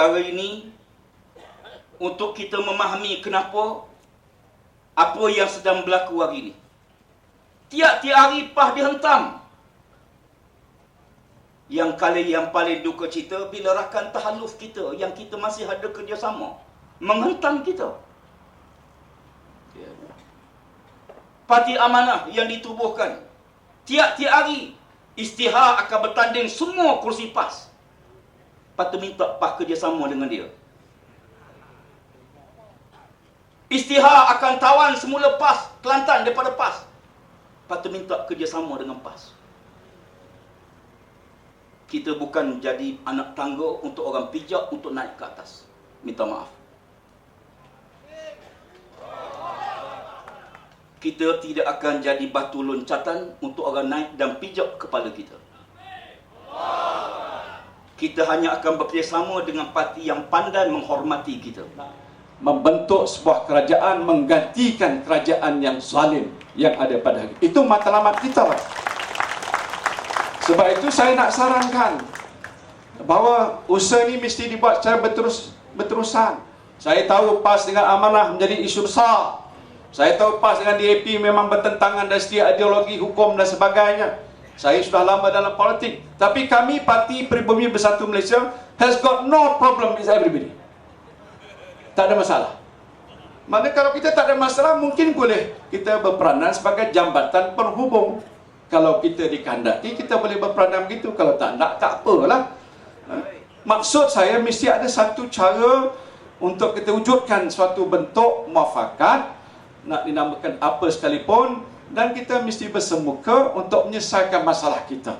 perkara ini untuk kita memahami kenapa apa yang sedang berlaku hari ini. Tiap-tiap hari PAH dihentam. Yang kali yang paling duka cita bila rakan tahaluf kita yang kita masih ada kerjasama menghentam kita. Parti amanah yang ditubuhkan tiap-tiap hari istihar akan bertanding semua kursi PAS. Patut minta PAS kerjasama dengan dia. Istihar akan tawan semula PAS, Kelantan daripada PAS. Patut minta kerjasama dengan PAS. Kita bukan jadi anak tangga untuk orang pijak untuk naik ke atas. Minta maaf. Kita tidak akan jadi batu loncatan untuk orang naik dan pijak kepala kita. Kita hanya akan bekerjasama dengan parti yang pandai menghormati kita membentuk sebuah kerajaan menggantikan kerajaan yang zalim yang ada pada hari itu matlamat kita lah. sebab itu saya nak sarankan bahawa usaha ini mesti dibuat secara berterus berterusan saya tahu PAS dengan amanah menjadi isu besar saya tahu PAS dengan DAP memang bertentangan dari segi ideologi hukum dan sebagainya saya sudah lama dalam politik tapi kami parti Pribumi Bersatu Malaysia has got no problem with everybody tak ada masalah. Mana kalau kita tak ada masalah, mungkin boleh kita berperanan sebagai jambatan penghubung. Kalau kita dikandaki, kita boleh berperanan begitu. Kalau tak nak, tak apalah. Ha? Maksud saya, mesti ada satu cara untuk kita wujudkan suatu bentuk muafakat, nak dinamakan apa sekalipun, dan kita mesti bersemuka untuk menyelesaikan masalah kita.